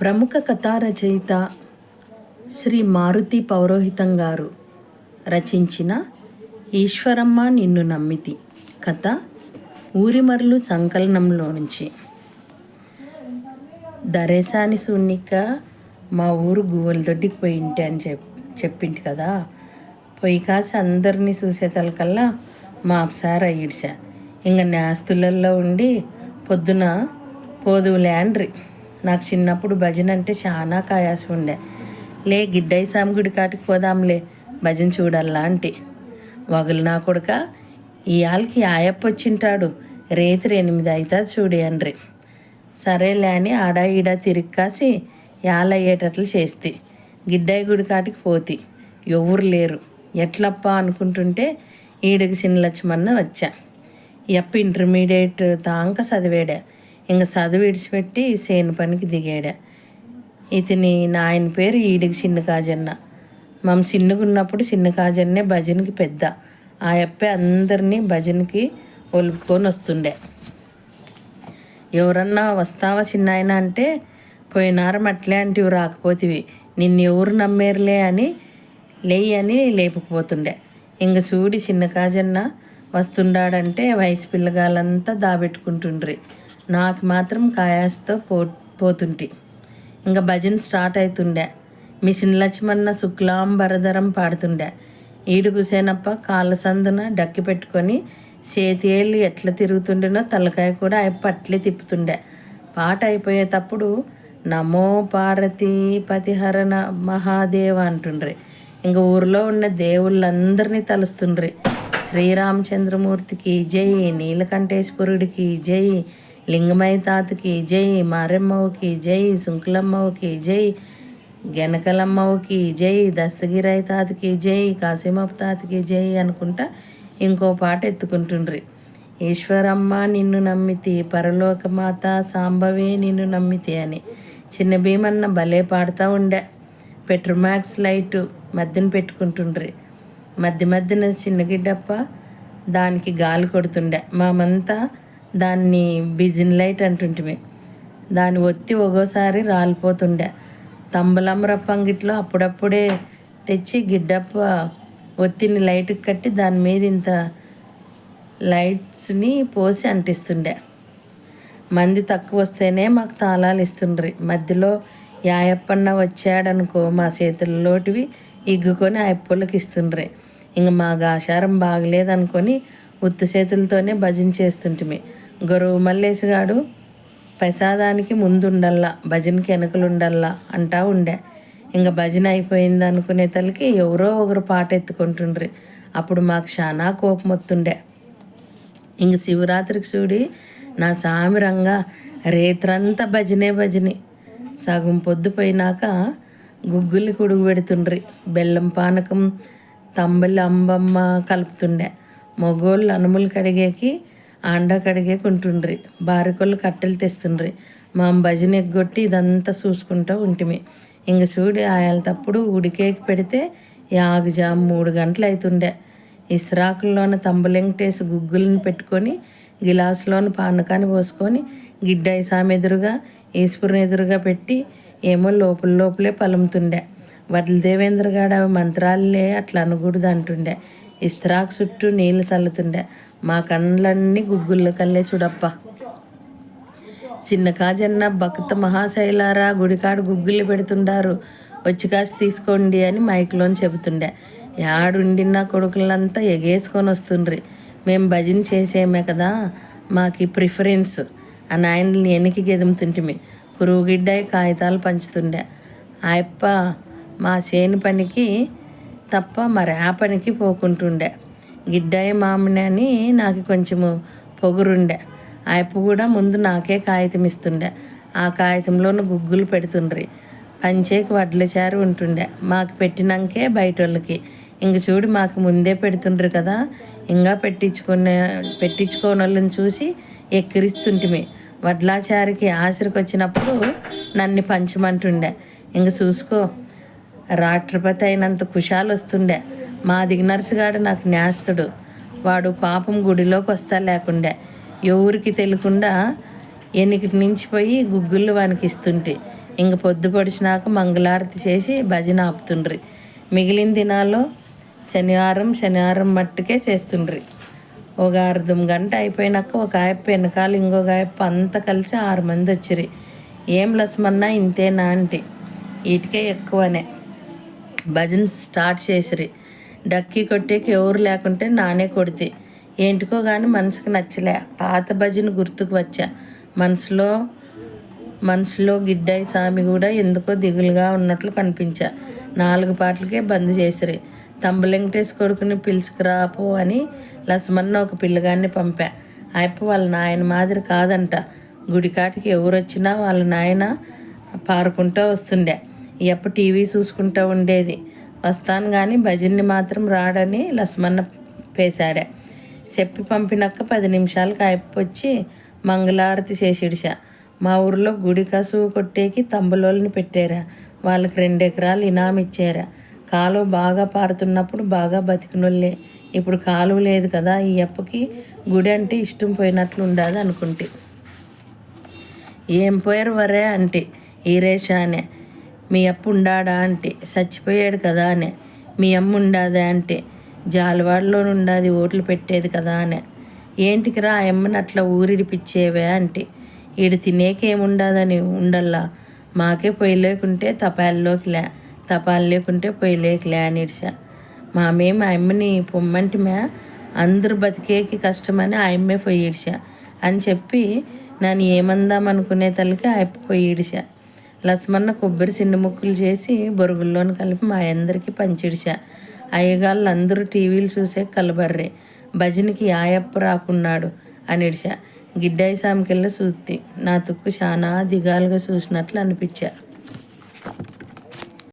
ప్రముఖ కథా రచయిత శ్రీ మారుతి పౌరోహితం గారు రచించిన ఈశ్వరమ్మ నిన్ను నమ్మితి కథ ఊరిమర్లు సంకలనంలో నుంచి. దరేసాని సున్నిక మా ఊరు గువ్వల దొడ్డికి ఇంటి అని చెప్ చెప్పింటి కదా. పోయి కాసి అందరినీ చూసేతలకల్లా మా అప్సార ఈడ్చా. ఇంక నేస్తులలో ఉండి పొద్దున పోదువులే అండ్రి. నాకు చిన్నప్పుడు భజన అంటే చాలా కాయాసం ఉండే. లే గిడ్డయ్య సామి గుడి కాటికి పోదాంలే భజన చూడాలా అంటే. వగులు నా కొడుక ఇయాలకి ఆయప్ప వచ్చింటాడు రేత్రి ఎనిమిది అవుతుంది చూడి అండ్రి సరేలే అని ఆడా ఈడా తిరిగి కాసి యాలయ్యేటట్లు చేస్తే. గిడ్డాయి గుడి కాటికి పోతి. ఎవరు లేరు. ఎట్లప్పా అనుకుంటుంటే ఈడికి చిన్న లక్ష్మన్న వచ్చా. ఎప్ప ఇంటర్మీడియట్ దాకా చదివాడా. ఇంక చదువు విడిచిపెట్టి సేను పనికి దిగాడా. ఇతని నాయన పేరు ఈడికి చిన్న కాజన్న. మనం చిన్నగున్నప్పుడు చిన్న కాజన్నే భజనకి పెద్ద. ఆ అప్పే అందరినీ భజనకి ఒలుపుకొని వస్తుండే. ఎవరన్నా వస్తావా చిన్నాయన అంటే పోయినారం అట్లే అంటివి రాకపోతివి. నిన్ను ఎవరు నమ్మేరులే అని లేయి అని లేపకపోతుండే. ఇంక చూడి చిన్న కాజన్న వస్తుండాడంటే వయసు పిల్లగాళ్ళంతా దాబెట్టుకుంటుండ్రి. నాకు మాత్రం కాయాస్తో పో పోతుంటి. ఇంకా భజన స్టార్ట్ అవుతుండే మిషన్ లక్ష్మణ శుక్లాంబరధరం పాడుతుండే. ఈడు కుసేనప్ప కాళ్ళ సందున డక్కి పెట్టుకొని చేతియేళ్ళు ఎట్లా తిరుగుతుండేనో తలకాయ కూడా అప్ప అట్లే తిప్పుతుండే. పాట అయిపోయేటప్పుడు నమో పార్వతీ పతిహరణ మహాదేవ అంటుండ్రి. ఇంక ఊర్లో ఉన్న దేవుళ్ళందరినీ తలుస్తుండ్రి. శ్రీరామచంద్రమూర్తికి జై నీలకంఠేశ్వరుడికి జై లింగమయ్య తాతకి జై మారెమ్మవ్వకి జై సుంకులమ్మవుకి జై గెనకలమ్మవ్వకి జై దస్తగిరాయి తాతకి జై కాసిమప్ప తాతకి జై అనుకుంటా ఇంకో పాట ఎత్తుకుంటుండ్రి. ఈశ్వరమ్మ నిన్ను నమ్మితి పరలోకమాత సాంబవే నిన్ను నమ్మితి అని. చిన్న భీమన్న భలే పాడుతూ ఉండే. పెట్రోమాక్స్ లైటు మధ్యన పెట్టుకుంటుండ్రి. మధ్య మధ్యన చిన్న గిడ్డప్ప దానికి గాలి కొడుతుండే. మామంతా దాన్ని బిజిన్ లైట్ అంటుంటిమి. దాన్ని ఒత్తి ఒక్కోసారి రాలిపోతుండే. తంబలమ్మర పంగిట్లో అప్పుడప్పుడే తెచ్చి గిడ్డప్ప ఒత్తిని లైట్కి కట్టి దాని మీద ఇంత లైట్స్ని పోసి అంటిస్తుండే. మంది తక్కువ వస్తేనే మాకు తాళాలు ఇస్తుండ్రి. మధ్యలో యాయప్పన్న వచ్చాడనుకో మా చేతుల్లోటివి ఇగ్గుకొని ఆ ఇస్తుండ్రి. ఇంక మా ఆచారం బాగలేదనుకొని ఉత్త చేతులతోనే భజన చేస్తుంటిమి. గొరువు మల్లేసిగాడు ప్రసాదానికి ముందుండల్లా భజనకి వెనకలుండల్లా అంటా ఉండే. ఇంకా భజన అయిపోయింది అనుకునే తలకి ఎవరో ఒకరు పాట ఎత్తుకుంటుండ్రి. అప్పుడు మాకు చాలా కోపం వస్తుండే ఇంక శివరాత్రికి చూడి నా సామి రంగా రేత్రంతా భజనే భజని. సగం పొద్దుపోయినాక గుగ్గుల్ని కొడుగు పెడుతుండ్రి. బెల్లం పానకం తంబలి అంబమ్మ కలుపుతుండే. మగోళ్ళు అనుములు కడిగేకి ఆండ కడిగేకుంటుండ్రి బారికొళ్ళు కట్టెలు తెస్తుండ్రి. మా భజన ఎగ్గొట్టి ఇదంతా చూసుకుంటూ ఉంటిమి. ఇంక చూడు ఆయన తప్పుడు ఉడికేకి పెడితే యాగజామ్ మూడు గంటలు అవుతుండే ఇస్రాకుల్లోన తంబలెంకటేసి గుగ్గులను పెట్టుకొని గిలాసులోని పానకాన్ని పోసుకొని గిడ్డాయి సామె ఎదురుగా ఈశ్వరుని ఎదురుగా పెట్టి ఏమో లోపల లోపలే పలుముతుండే. వడ్ల దేవేంద్ర గాడు అవి మంత్రాలే అట్లా అనకూడదు అంటుండే ఇస్త్రాకు చుట్టూ నీళ్ళు చల్లుతుండే. మా కళ్ళన్నీ గుగ్గుళ్ళ కల్లే చూడప్ప. చిన్న కాజన్న భక్త మహాశైలారా గుడికాడు గుగ్గులు పెడుతుండారు. వచ్చి కాసి తీసుకోండి అని మైక్లోని చెబుతుండే. యాడుండిన కొడుకులంతా ఎగేసుకొని వస్తుండ్రి. మేము భజన చేసేమే కదా మాకు ప్రిఫరెన్స్ ఆ నాయనని వెనక్కి గెదుముతుంటిమి. కురువుగిడ్డాయి కాగితాలు పంచుతుండే. ఆ మా చేను పనికి తప్ప మరి ఆ పనికి పోకుంటుండే. గిడ్డాయి మామిడి అని నాకు కొంచెము పొగురుండే. ఆయప్ప కూడా ముందు నాకే కాగితం ఇస్తుండే. ఆ కాగితంలోనూ గుగ్గులు పెడుతుండ్రి. పంచేకి వడ్ల చారు ఉంటుండే. మాకు పెట్టినాకే బయట వాళ్ళకి ఇంక చూడు మాకు ముందే పెడుతుండ్రు కదా. ఇంకా పెట్టించుకునే పెట్టించుకోని వాళ్ళని చూసి ఎక్కిరిస్తుంటిమి. వడ్లాచారికి ఆశరికి వచ్చినప్పుడు నన్ను పంచమంటుండే. ఇంక చూసుకో రాష్ట్రపతి అయినంత కుషాలు వస్తుండే మా దిగ్నర్సుగాడు నాకు న్యాస్తుడు. వాడు పాపం గుడిలోకి వస్తా లేకుండే ఎవరికి తెలియకుండా ఎన్నికటి నుంచి పోయి గుగ్గుళ్ళు వానికి ఇస్తుంటే ఇంక పొద్దు పొడిచినాక మంగళారతి చేసి భజన ఆపుతుండ్రి. మిగిలిన దినాల్లో శనివారం శనివారం మట్టుకే చేస్తుండ్రి. ఒక అర్ధం గంట అయిపోయినాక ఒక ఆయప్ప వెనకాల ఇంకొక ఆయప్ప అంతా కలిసి ఆరు మంది వచ్చిరి ఏం లస్మన్నా ఇంతేనా అంటే. వీటికే ఎక్కువనే. భజన స్టార్ట్ చేసిరి డక్కి కొట్టేకి ఎవరు లేకుంటే నానే కొడితే. ఏంటికో కానీ మనసుకు నచ్చలే. పాత భజన గుర్తుకు వచ్చా. మనసులో మనసులో గిడ్డాయి స్వామి కూడా ఎందుకో దిగులుగా ఉన్నట్లు కనిపించా. నాలుగు పాటలకే బంద్ చేసిరి. తంబు కొడుకుని పిలుచుకురాపో అని లస్మన్న ఒక పిల్లగాన్ని పంపా. అయిపో వాళ్ళ నాయన మాదిరి కాదంట. గుడికాటికి ఎవరు వచ్చినా వాళ్ళ నాయన పారుకుంటూ వస్తుండే. ఎప్పుడు టీవీ చూసుకుంటూ ఉండేది. వస్తాను కానీ భజన్ని మాత్రం రాడని లస్మన్న పేశాడే. చెప్పి పంపినాక పది నిమిషాలు కాయపొచ్చి మంగళారతి చేసిడిసా మా ఊర్లో గుడి కసువు కొట్టేకి తంబులోళ్ళని పెట్టారా. వాళ్ళకి రెండు ఎకరాలు ఇనాం ఇచ్చారా. కాలువ బాగా పారుతున్నప్పుడు బాగా బతికినోళ్ళే. ఇప్పుడు కాలువ లేదు కదా ఈ అప్పకి గుడి అంటే ఇష్టం పోయినట్లు ఉండదు అనుకుంటే. ఏం పోయారు వరే అంటే ఈరేష అనే మీ అప్పు ఉండాడా అంటే చచ్చిపోయాడు కదా అనే. మీ అమ్మ ఉండాదా అంటే జాలవాడలో ఉండాది ఓట్లు పెట్టేది కదా అనే. ఏంటికి రా ఆ అమ్మని అట్లా ఊరిడిపిచ్చేవే అంటే ఈడు తినేకేముండదని ఉండల్లా. మాకే పొయ్యి లేకుంటే తపాల్లోకి లే తపాలు లేకుంటే పొయ్యి లేకలే అని ఇడిసా మామేం ఆ అమ్మని పొమ్మంటి మే అందరు బతికేకి కష్టమని ఆ అమ్మే పొయ్యి ఇడిసా అని చెప్పి నన్ను ఏమందాం అనుకునే తలకి ఆ అప్ప పొయ్యి ఇడిసా లస్మన్న కొబ్బరి చిన్న ముక్కలు చేసి బొరుగుల్లోని కలిపి మా అందరికీ పంచిడిచా అయ్యగాళ్ళు అందరూ టీవీలు చూసే కలబర్రే. భజనకి యాయప్ప రాకున్నాడు అనిడిచా గిడ్డాయి సామికెళ్ళ చూస్తే నా తుక్కు చాలా దిగాలుగా చూసినట్లు అనిపించా.